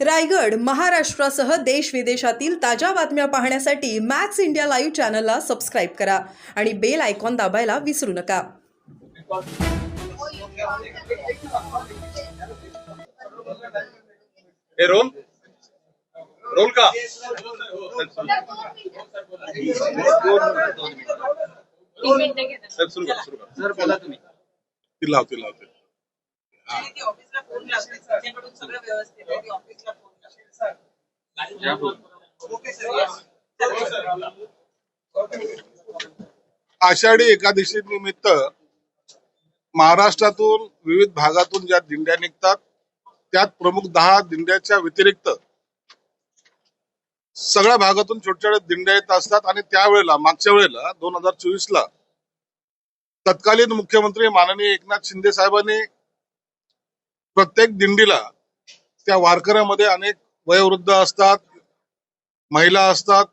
रायगड महाराष्ट्रासह देश विदेशातील ताज्या बातम्या पाहण्यासाठी मॅक्स इंडिया लाईव्ह चॅनलला सबस्क्राईब करा आणि बेल आयकॉन दाबायला विसरू नका. हे रोल? रोल का? साहेब सुरू करा सुरू करा. सर बोला तुम्ही. ती लावते लावते. आषाढी एकादशी निमित्त महाराष्ट्रातून विविध भागातून ज्या दिंड्या निघतात त्यात प्रमुख दहा दिंड्याच्या व्यतिरिक्त सगळ्या भागातून छोट्या छोट्या दिंड्या येत असतात आणि त्यावेळेला मागच्या वेळेला दोन हजार चोवीस ला तत्कालीन मुख्यमंत्री माननीय एकनाथ शिंदे साहेबांनी प्रत्येक दिंडीला त्या वारकऱ्यामध्ये अनेक वयोवृद्ध असतात महिला असतात.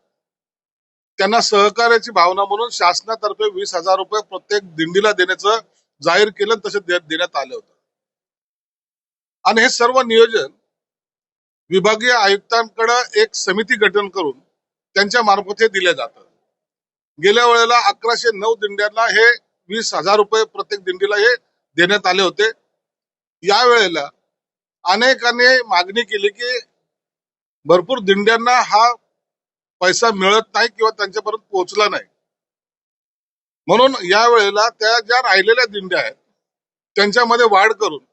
त्यांना सहकार्याची भावना म्हणून शासनातर्फे वीस हजार रुपये प्रत्येक दिंडीला देण्याचं जाहीर केलं आणि तसे देण्यात आलं होतं. आणि हे सर्व नियोजन विभागीय आयुक्तांकडे एक समिती गठन करून त्यांच्या मार्फत हे दिले जातं. गेल्या वेळेला अकराशे नऊ दिंड्यांना हे वीस हजार रुपये प्रत्येक दिंडीला हे देण्यात आले होते. या वेळेला अनेकांनी मागणी केली की भरपूर दिंड्यांना हा पैसा मिळत नाही किंवा त्यांच्यापर्यंत पोहोचला नाही. म्हणून या वेळेला त्या ज्या राहिलेल्या दिंड्या आहेत त्यांच्यामध्ये वाढ करून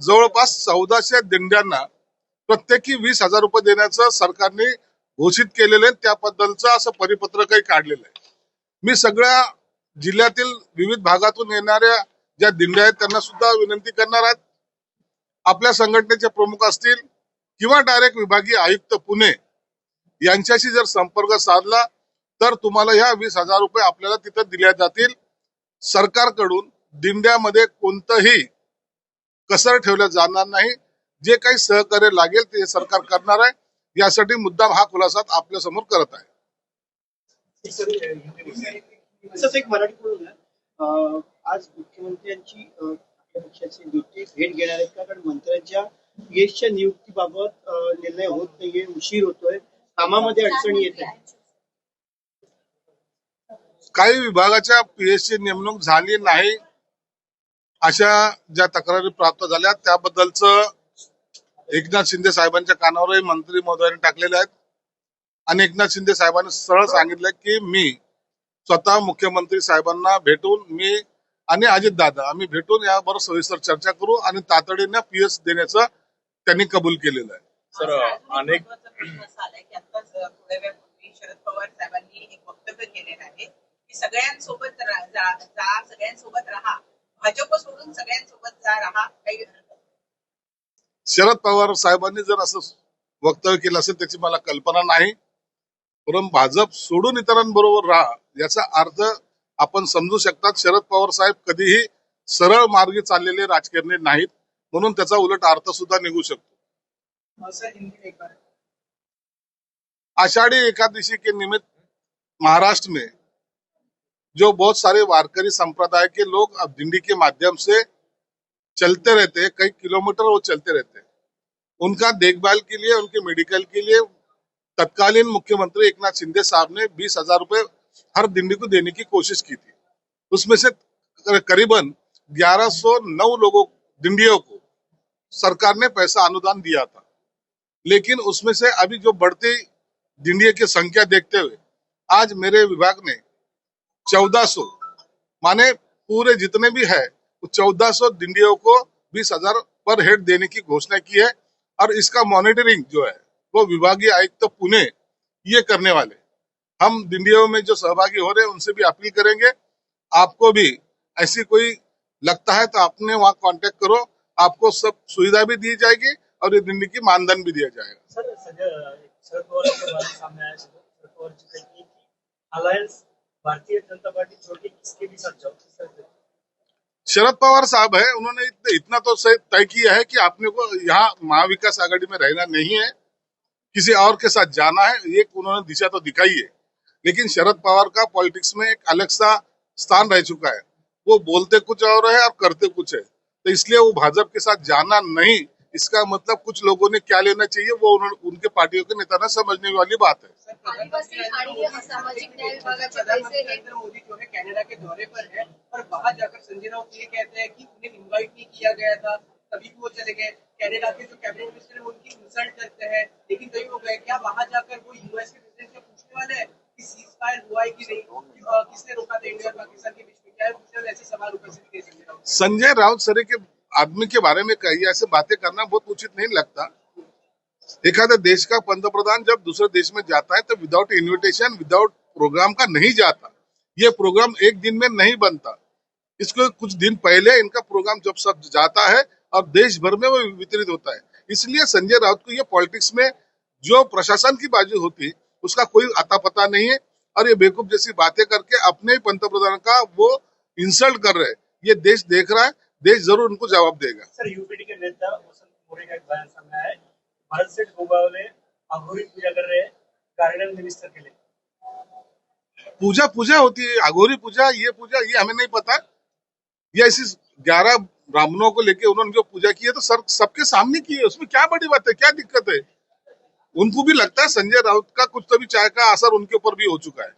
जवळपास चौदाशे दिंड्यांना प्रत्येकी वीस हजार रुपये देण्याचं सरकारने घोषित केलेलं आहे. त्याबद्दलचं असं परिपत्रकही काढलेलं आहे. मी सगळ्या जिल्ह्यातील विविध भागातून येणाऱ्या ज्या दिंड्या आहेत त्यांना सुद्धा विनंती करणार आहेत आपल्या संघटनेचे प्रमुख असतील किंवा डायरेक्ट विभागीय आयुक्त पुणे यांच्याशी जर संपर्क साधला तर तुम्हाला ह्या वीस हजार रुपये आपल्याला तिथं दिल्या जातील. सरकारकडून दिंड्यामध्ये कोणतंही कसर ठेवलं जाणार नाही. जे काही सहकार्य लागेल ते सरकार करणार आहे. यासाठी मुद्दाम हा खुलासा आपल्यासमोर करत आहे. आज मुख्यमंत्र्यांची पक्षाची नियुक्ती भेट घेणार आहेत का? कारण मंत्र्यांच्या पीएसच्या नियुक्तीबाबत निर्णय होत नाहीये उशीर होतोय. कामामध्ये अडचणी येत आहेत. काही विभागाच्या पीएससी नेमणूक झाली नाही अशा ज्या तक्रारी प्राप्त झाल्या त्याबद्दलच एकनाथ शिंदे साहेबांच्या कानावरही मंत्री महोदयांनी टाकलेले आहेत. आणि एकनाथ शिंदे साहेबांनी सरळ सांगितलं की मी स्वतः मुख्यमंत्री साहेबांना भेटून मी आणि अजितदादा आम्ही भेटून यावर सविस्तर चर्चा करू आणि तातडीने पीएस देण्याचं त्यांनी कबूल केलेलं आहे. सर, अनेक- शरद पवार साहेबांनी एक वक्तव्य केलेलं आहे की सगळ्यांसोबत रा- जा जा, सगळ्यांसोबत राहा. भाजप सोडून सगळ्यांसोबत जा राहा. काही शरद पवार साहेबांनी जर असं वक्तव्य केलं असेल त्याची मला कल्पना नाही. परंतु भाजप सोडून इतरांबरोबर राहा याचा अर्थ आपण समजू शकतात शरद पवार साहेब कधीही सरळ मार्गी चाललेले राजकारणी नाहीत म्हणून त्याचा उलट अर्थ सुद्धा निघू शकतो. आषाढ़ी एकादशी के निमित्त महाराष्ट्र में जो बहुत सारे वारकरी संप्रदाय के लोग अब दिंडी के माध्यम से चलते रहते हैं कई किलोमीटर वो चलते रहते हैं। उनका देखभाल के लिए उनके मेडिकल के लिए तत्कालीन मुख्यमंत्री एकनाथ शिंदे साहब ने बीस हजार रुपए हर दिंडी को देने की कोशिश की थी। उसमें से करीबन 1109 लोगों दिंडियों को सरकार ने पैसा अनुदान दिया था। लेकिन उसमें से अभी जो बढ़ती दिंडिया की संख्या देखते हुए, आज मेरे विभाग ने 1400 माने पूरे जितने भी है चौदह सौ दिंडियों को बीस हज़ार पर हेड देने की घोषणा की है। और इसका मॉनिटरिंग जो है, वो विभागीय आयुक्त तो पुणे ये करने वाले हम दिंडियों में जो सहभागी हो रहे हैं उनसे भी अपील करेंगे। आपको भी ऐसी कोई लगता है तो आपने वहाँ कांटेक्ट करो। आपको सब सुविधा भी दी जाएगी और ये दिंडी की मानदंड भी दिया जाएगा। शरद पवार साहब है उन्होंने इतने- इतना तो तय किया है कि आपने को यहाँ महाविकास आघाड़ी में रहना नहीं है किसी और के साथ जाना है ये उन्होंने दिशा तो दिखाई है। लेकिन शरद पवार का पॉलिटिक्स में एक अलग सा स्थान रह चुका है। वो बोलते कुछ और है और करते कुछ है। तो इसलिए वो भाजपा के साथ जाना नहीं इसका मतलब कुछ लोगों ने क्या लेना चाहिए वो उन्होंने उनके पार्टियों के नेता ने समझने वाली बात है। आदिवासी आणि सामाजिक न्याय विभागाचे पैसे हे। नरेंद्र मोदी जो है कनाडा के दौरे पर है और वहाँ जाकर संजय राउत ये कहते हैं उन्हें इनवाइट नहीं किया गया था तभी वो चले गए। कनाडा के जो कैबिनेट मिनिस्टर है उनकी इंसल्ट करते हैं लेकिन कई हो गए। क्या वहाँ जाकर वो यूएस के प्रेसिडेंट से पूछने वाले हैं? संजय राउत सरे के आदमी के बारे में कही, ऐसे बातें करना बहुत उचित नहीं लगता। एखाद्या देश का पंतप्रधान जब दूसरे देश में जाता है तो विदाउट इन्विटेशन विदाउट प्रोग्राम का नहीं जाता। ये प्रोग्राम एक दिन में नहीं बनता। इसको कुछ दिन पहले इनका प्रोग्राम जब सब जाता है और देश भर में वो वितरित होता है। इसलिए संजय राउत को ये पॉलिटिक्स में जो प्रशासन की बाजू होती, उसका कोई आता पता नहीं है। और ये बेवकूफ़ जैसी बातें करके अपने ही पंतप्रधान का वो इंसल्ट कर रहे हैं। ये देश देख रहा है देश ज़रूर उनको जवाब देगा। सर यूपीडी के नेता वसंत मोरे का एक बयान सामने आया है। भारत अघोरी पूजा कर रहे हैं मिनिस्टर के लिए। पूजा पूजा होती है अघोरी पूजा ये पूजा ये हमें नहीं पता। ये ऐसी ग्यारह ब्राह्मणों को लेके उन्होंने जो पूजा की है तो सर सबके सामने की है। उसमें क्या बड़ी बात है क्या दिक्कत है? उनको भी लगता है संजय राउत का कुछ तभी चाय का असर उनके ऊपर भी हो चुका है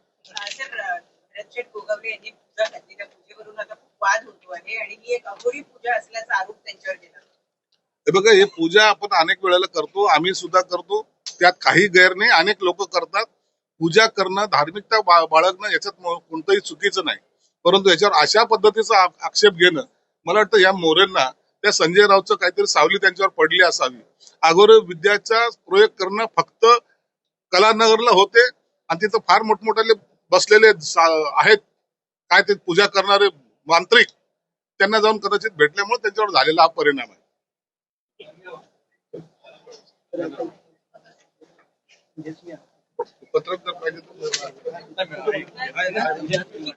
बघा हे पूजा आपण अनेक वेळेला करतो आम्ही सुद्धा करतो. त्यात काही गैर नाही अनेक लोक करतात. पूजा करणं धार्मिकता बा- बाळगणं याच्यात म- कोणतंही चुकीचं नाही. परंतु याच्यावर अशा पद्धतीचा आ- आक्षेप घेणं मला वाटतं या मोरेंना त्या संजय रावचं काहीतरी सावली त्यांच्यावर पडली असावी. अगोदर विद्याचा प्रयोग करणं फक्त कलानगरला होते आणि तिथं फार मोठमोठाले बसलेले आहेत. काय ते पूजा करणारे मांत्रिक त्यांना जाऊन कदाचित भेटल्यामुळे त्यांच्यावर झालेला हा परिणाम आहे. पत्रक जर पाहिजे तर